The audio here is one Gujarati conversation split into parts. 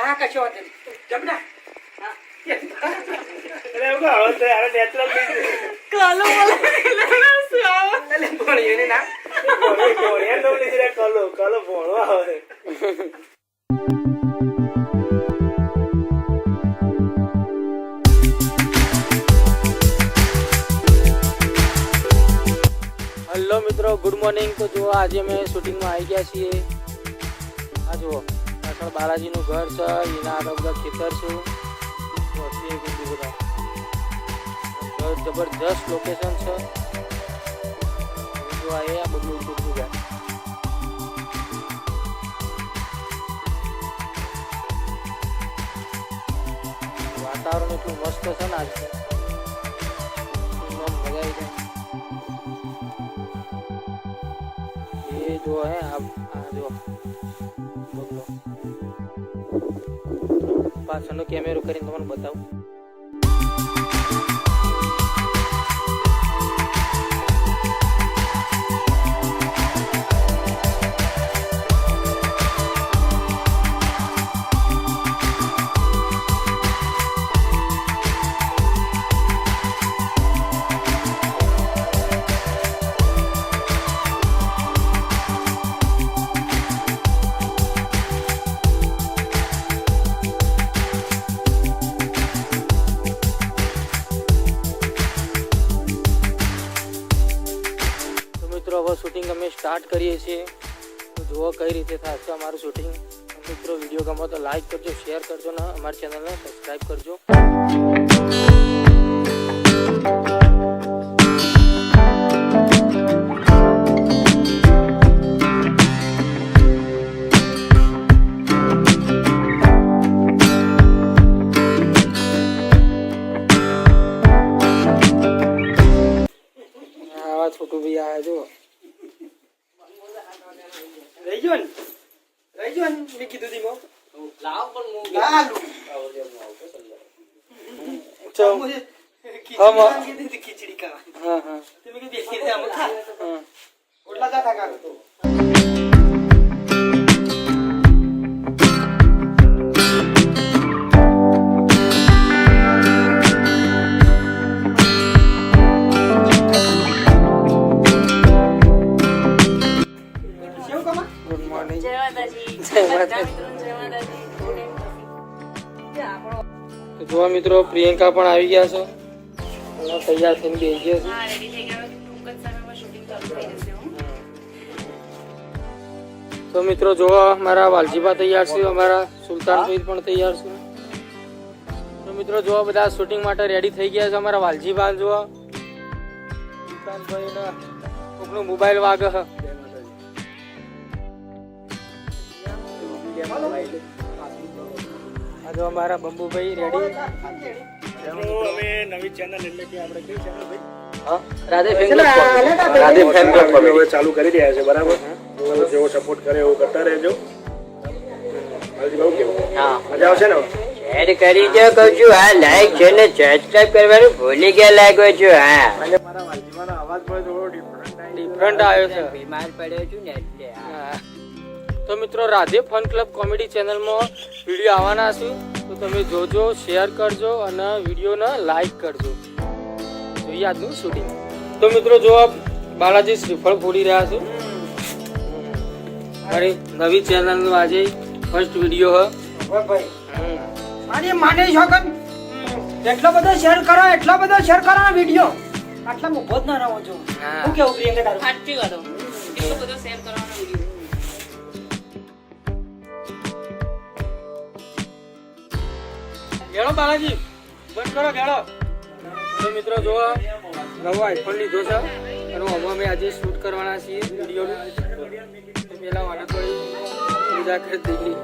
હા કશો વાંધો જમના. હેલો મિત્રો ગુડ મોર્નિંગ તો જુઓ આજે અમે શૂટિંગમાં આવી ગયા છીએ. આ જુઓ. પાછળ બાલાજીનું ઘર છે, એના આગળ બધા ખેતર છે. જબરજસ્ત લોકેશન છે. જો આ એ આ બધું ઉતરતું જાય. વાતાવરણ એટલું મસ્ત છે ને આજે. મજા આવી જાય. એ જો હે આ જો. પાછળનો કેમેરો કરીને તમને બતાવું. સ્ટાર્ટ કરીએ છીએ. તો જુઓ કઈ રીતે થશે અમારું શૂટિંગ મિત્રો વીડિયો ગમો તો લાઈક કરજો શેર કરજો ને અમારી ચેનલને સબસ્ક્રાઈબ કરજો. આવા છોટું ભાઈ આવ્યા જો રહી ગયો ને રહી ગયો ને મેં કીધું ધીમો લાવ પણ લાલુ ચો ખીચડી હા, માં. ખાવાની કીધી હતી, પ્રિયંકા પણ આવી ગયા છે. અને તૈયાર થઈને બેસી ગયા છે. હા રેડી થઈ ગયો. ટૂંક જ સમયમાં શૂટિંગ ચાલુ થઈ જશે હું. તો મિત્રો જો અમારા વાલજીભા તૈયાર છે અમારા સુલતાન સહિત પણ તૈયાર છે. તો મિત્રો જોવા બધા શૂટિંગ માટે રેડી થઈ ગયા છે અમારા વાલજીભા જો સુલતાનભાઈ કોકનો મોબાઈલ વાગે છે. જો અમારા બંબુભાઈ રેડી મિત્રો, નવી channel એટલે કે આપણે કઈ channel ભાઈ? Radhe fan Radhe fan club હવે ચાલુ કરી રહ્યા છે બરાબર? જેવો સપોર્ટ કરે એવું કરતા રહેજો. હા. મજા આવશે ને? શેર કરી દો કહું છું હા લાઈક છે ને સબસ્ક્રાઇબ કરવાનું ભૂલી ગયા લાગો છો હા. મારા વાલજીમાનો અવાજ થોડો ડિફરન્ટ ડિફરન્ટ આવ્યો છે. બીમાર પડ્યો છું ને. તો મિત્રો રાધે ફન ક્લબ કોમેડી ચેનલમાં વીડિયો આવવાના છે. તો તમે જોજો શેર કરજો અને વિડીયોને લાઈક કરજો. જોઈએ આજનું શૂટિંગ તો મિત્રો જો આ બાલાજી શ્રીફળ ફોડી રહ્યા છું. મારી નવી ચેનલનું આજે ફર્સ્ટ વીડિયો હવે ભાઈ. હ મારી માને શોકન એટલો બધો શેર કરો એટલો બધો શેર કરો ને વીડિયો આટલા મોભો જ ના રહો છો હું. કેવું પ્રિયંકા તારું? સાચી વાતો એટલો બધો શેર કરવાનો ગેળો બાલાજી. બંધ કરો ગેળો તો મિત્રો જો નવો આઈફોન લીધો છે. અને આમાં અમે આજે શૂટ કરવાના છીએ વીડિયો પેલા વાળા કોઈ પૂજા કરી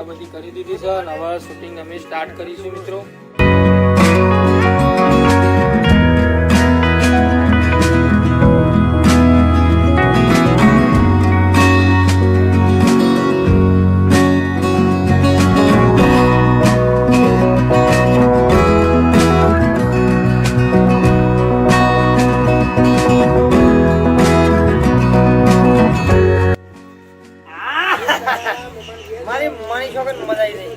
ભેગા બધી કરી દીધી છે. હવે શૂટિંગ અમે સ્ટાર્ટ કરીશું મિત્રો. માણી છો કે મજા આવી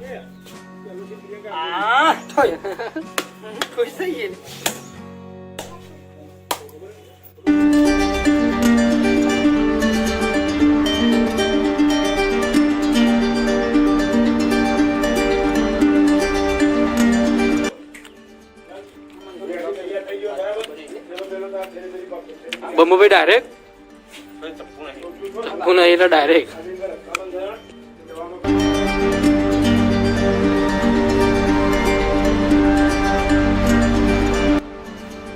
જાય આ તો ખુશ થઈ ગયેલી बम्बई डायरेक्ट એટલે ડાયરેક્ટ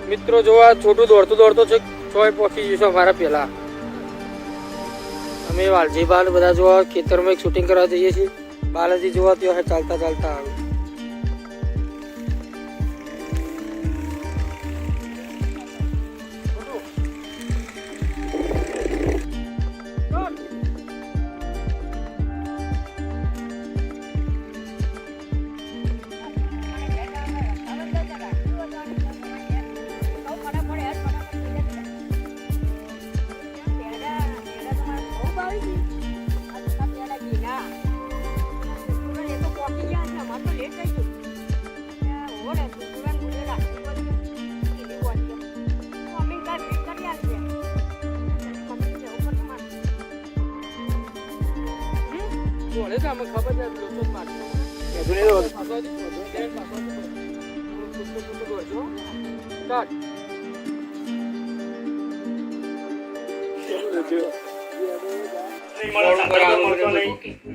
મિત્રો જોવા છોટું દોડતું દોડતો છે ચોય પહોંચી જઈશું મારા પહેલા. અમે વાલજી બાલ બધા જોવા ખેતરમાં એક શૂટિંગ કરવા જઈએ છીએ. બાલાજી જોવા ત્યાં ચાલતા ચાલતા. આવે તો અમે ખબર લોકો. સ્ટાર્ટ.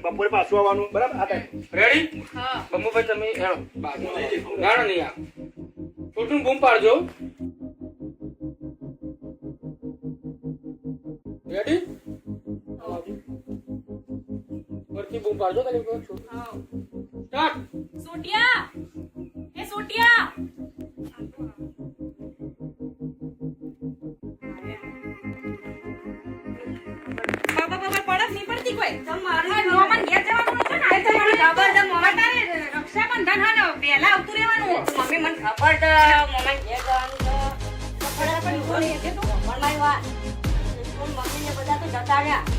બપોરે પાછું આવવાનું. બરાબર? આ ટાઈમ રેડી બમ્બુભાઈ તમે ના નહીં આ. છોટું બૂમ પાડજો. રેડી જવાનું બૂમ પાડજો તને મને ખબર છે. મોમન તારે રક્ષાબંધન હા ને વહેલા આવતું રહેવાનું. મમ્મી મને ખબર છે મોમન ઘેર જવાનું ખબર પણ તું મમ્મી ને બધા તો જતા રહ્યા.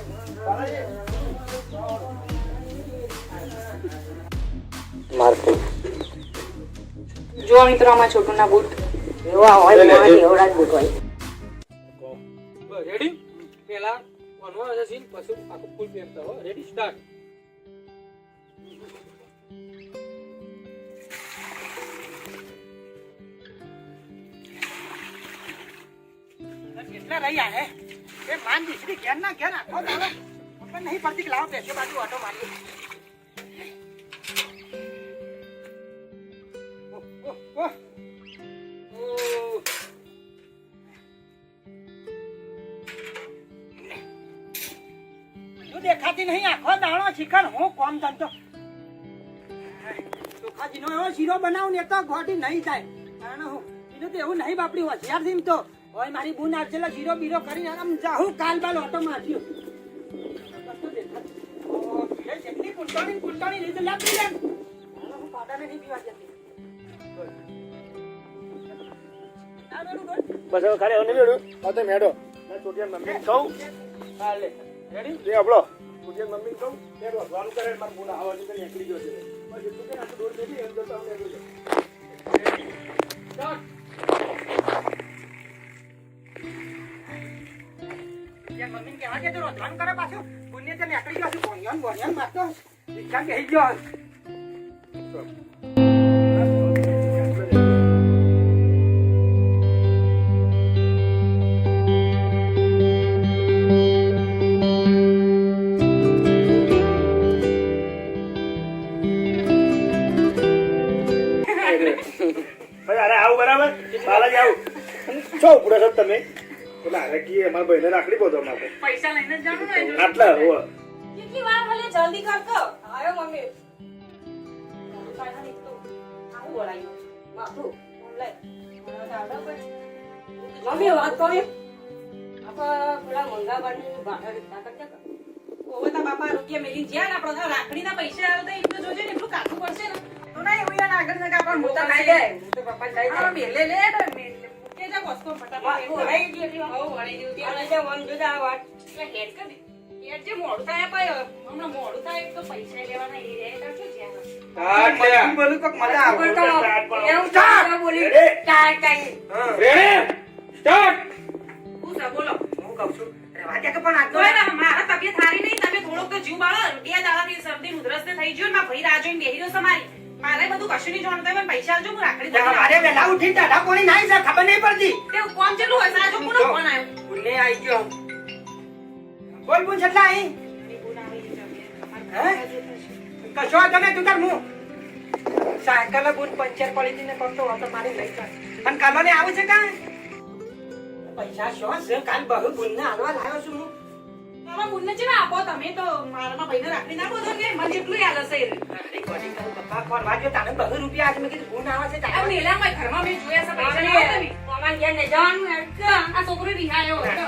ને મિત્રો આમાં છોટું ના બૂટ. એવા હોય એવડા જ બૂટ હોય. રેડી પેલા વનવા હશે સીન પછી આખું ફૂલ પહેરતા હો. રેડી સ્ટાર્ટ કેટલા રહ્યા હે? એ માન દીકરી ઘેર ના ઘેર આખો નહીં પડતી કે લાવો બેસે બાજુ ઓટો મારીએ. દેખાતી નહીં, આખો દાણો શીખર, હું કોમ ધંધો ચોખાજીનો એવો શીરો બનાવું ને તો ગોટી નહીં થાય. કારણ હું એને તો એવું નહીં બાપડી, હોશિયારથી તો. હોય મારી બુન આવશે શીરો બીરો કરીને આમ જાહું, કાલ બાલ ઓટો માર્યો જેટલી કુંટાણી ને રીતે લાગી જાય હું પાડાને નહીં પીવા જતી. બસ હવે ખાલી હવે મેળ્યું હા તો મેળો ના છોટિયા મમ્મી કહું. હાલે રેડી જે આપણો ચોટિયા મમ્મી કહું. તે રોધવાનું કરે માર બોલા આવા નીકળી નીકળી ગયો છે બસ એટલું કે આટલું દોડ બેઠી એમ કરતા તમને સ્ટાર્ટ ત્યાં મમ્મીને કહેવા દે તો રોધવાનું કરે પાછું. બુનને તો નીકળી ગયો છું. ભોણિયો ને ભોણિયો ને મારતો. રિક્ષા બેસી ગયો. તમે? અરે કી અમારા ભાઈને રાખડી બોધો માટે. પૈસા લઈને જ જાણું ને આટલા હોવ. કેટલી વાર ભલે જલ્દી કરતો? આયો મમ્મી. મમ્મી વાત કરી આપા પેલા મંગાવાની ભાડે તાકાત ક્યાં ઓવે તા બાપા રૂપિયા મેલી જ્યાં આપણો રાખડી ના પૈસા આવે તો એટલું જોજે ને એટલું કાઢવું પડશે ને. તો ના હોય ને આગળ ને કાપડ મોટા ખાઈ જાય. તો પપ્પા લઈ જાય મેલે લે જા વસ્તુ ફટાફટ વળાઈ ગઈ હો. વળાઈ ગઈ હતી અને જે વન જુદા વાત. એટલે હેડ કરી હેડ જે મોડું થાય પાય હમણાં મોડું થાય તો પૈસા લેવાના એ રે તો શું જ્યાં બોલું કોક મજા. આવે. એવું ચાલ બોલી ચાલ ચાલ રેડી સ્ટાર્ટ હું સા બોલો. હું કહું છું રહેવા કે પણ આ તો મારા તબિયત સારી નહીં તમે થોડોક તો જીવ બાળો. બે દાડાથી શરદી ઉધરસ થઈ ગયો ને ભાઈ રાજો બેહી રહ્યો છે મારી બધું કશું નહીં જાણતા પણ પૈસા આલજો હું રાખડી દઉં મારે વેલા ઉઠી ટાઢા કોણી નાઈ છે ખબર નહીં પડતી. તે કોણ ચેલું હોય સાજો કોનો ફોન આવ્યો? ભૂલે આવી ગયો બોલ બોલ અહીં હે? કશો વાંધો નહીં તું તાર મું. સાયકલ બુન પંચર પડી હતી ને તો ઓટો મારી લઈ જાય અને કાલો ને આવું છે કા પૈસા શું છે? કાલ બહુ બુન ને હાલવા લાવ્યો છું હું. મારા બુનને છે આપો તમે તો મારા ભાઈને રાખડી નાખો તો કે મને જેટલું યાદ હશે. એ. કરું? પપ્પા કોણ વાગ્યો તાને બહુ રૂપિયા આજે મેં કીધું બુન આવે છે તારે મેલામાં ઘરમાં મેં જોયા છે પૈસા ના. આવતા મામા ઘેર ને જવાનું એકદમ. આ છોકરો રિહાયો હતો.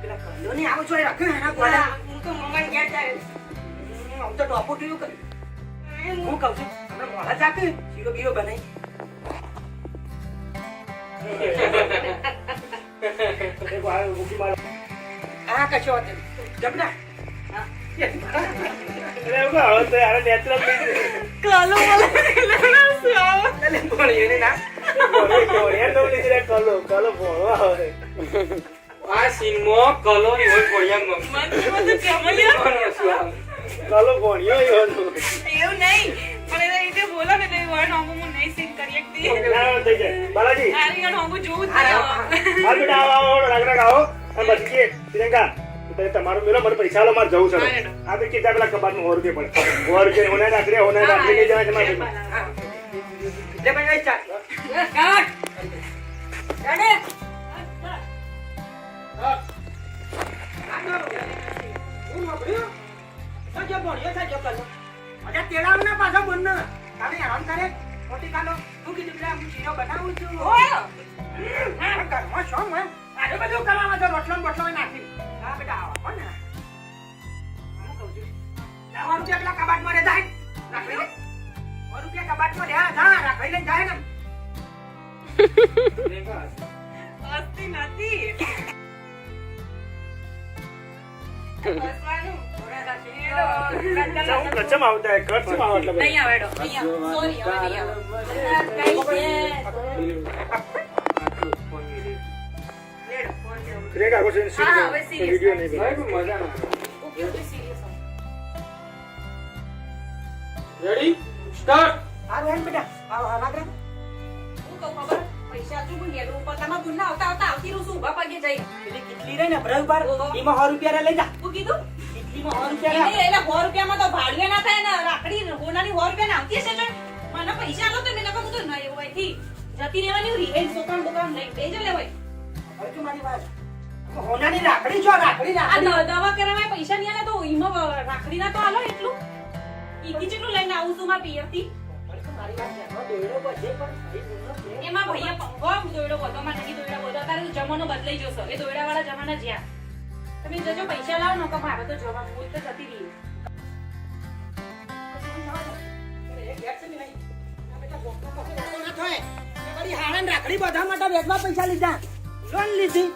પેલા કલ્લો ને આવો છો રાખ્યો એના ગોળા હું તો મામા ઘેર જાય. હું તો ટોપો ટીયું કર્યું હું કહું છું હમણાં મોડા જાકે શીરો બીરો બનાવી આ કશો વાંધો. જમના ભણ્યો. આ સીનમાં કલો એવો પડ્યા કલો ભોળિયો એવું નહીં પણ એને રીતે બોલો ને તો એ word હું નહીં sing કરી શકતી. ના, થઈ જાય. બાલાજી, આ રીતે હોંગું જોવું જ નહીં હાલ બેટા, આવો, આવો, રાગ, રાગ, આવો. અને પછી કે, પ્રિયંકા, તમે તમારું મેલો, મને પૈસા લો મારે જવું છે આ તો કીધા પેલા કબાટમાં સો રૂપિયા પડે. સો રૂપિયા હોના રાખડે, હોના રાખડે લઈ જવાય તમારે. લે ભાઈ ચાલ કાટ. શીરો બનાવું છું. ઓય. હા, ઘરમાં શું હોય? આટલું બધું કરવામાં તો રોટલો ને બોટલો નાખી. હા, બેટા, આવો, હો ને? હું કહું છું. સો રૂપિયા પેલા કબાટમાં રે જાય. રાખડી લે. સો રૂપિયા કબાટમાં રે, હા, જા, રાખડી લઈને જાય ને. હસતી નથી. હસવાનું. અચ્છા, હું કચ્છમાં આવતા હોય, કચ્છમાં આવો એટલે નહીં આવે એડો. નહીં આવે. નહીં. છે? પ્રિયંકા, આખો serious હા, હવે છે. serious નહીં ભાઈ, બનાવો. મજા ના okay okay, serious ready start આ હેડ બેટા. આ રાખ, રાખ. હું કહું ખબર? પૈસા હજુ પણ હેડું ઉપર. તમારા ગુન્ના આવતા આવતા આવતી રહું છું, ઊભા પગે જઈ. એટલે કેટલી રહી ને, ભરાવ બાર, એમાં સો રૂપિયા લઈ જા. હું કીધું? કિટલીમાં સો રૂપિયા એને. એલા સો રૂપિયામાં તો ભાડુએ ના થાય ને રાખડી હોનાની સો રૂપિયા આવતી હશે મને પૈસા આલો તો મેં નકર હું તો નહીં એવું થી જતી રહેવાની ઉરી દુકાન દુકાન લઈને જ લેવાય હવે તું મારી વાત. હોનાની રાખડી છો, રાખડી, આ દવા કરાવવા પૈસા નહીં આલે તો ઈમાં રાખડી ના તો આલો એટલું. ઈકી જેટલું લઈને આવું છું મારા પિયરથી. એમાં ભૈયા પંગો દોયડો બધો માં દોયડો બધો અત્યારે જમાનો બદલાઈ જશે. એ દોયડા વાળા જમાના જ્યાં. તમે જજો પૈસા લાવો મારે તો જવાનું હું તો જતી રહી રાખડી બધા માટે વેચવા પૈસા લીધા. લોન લીધી.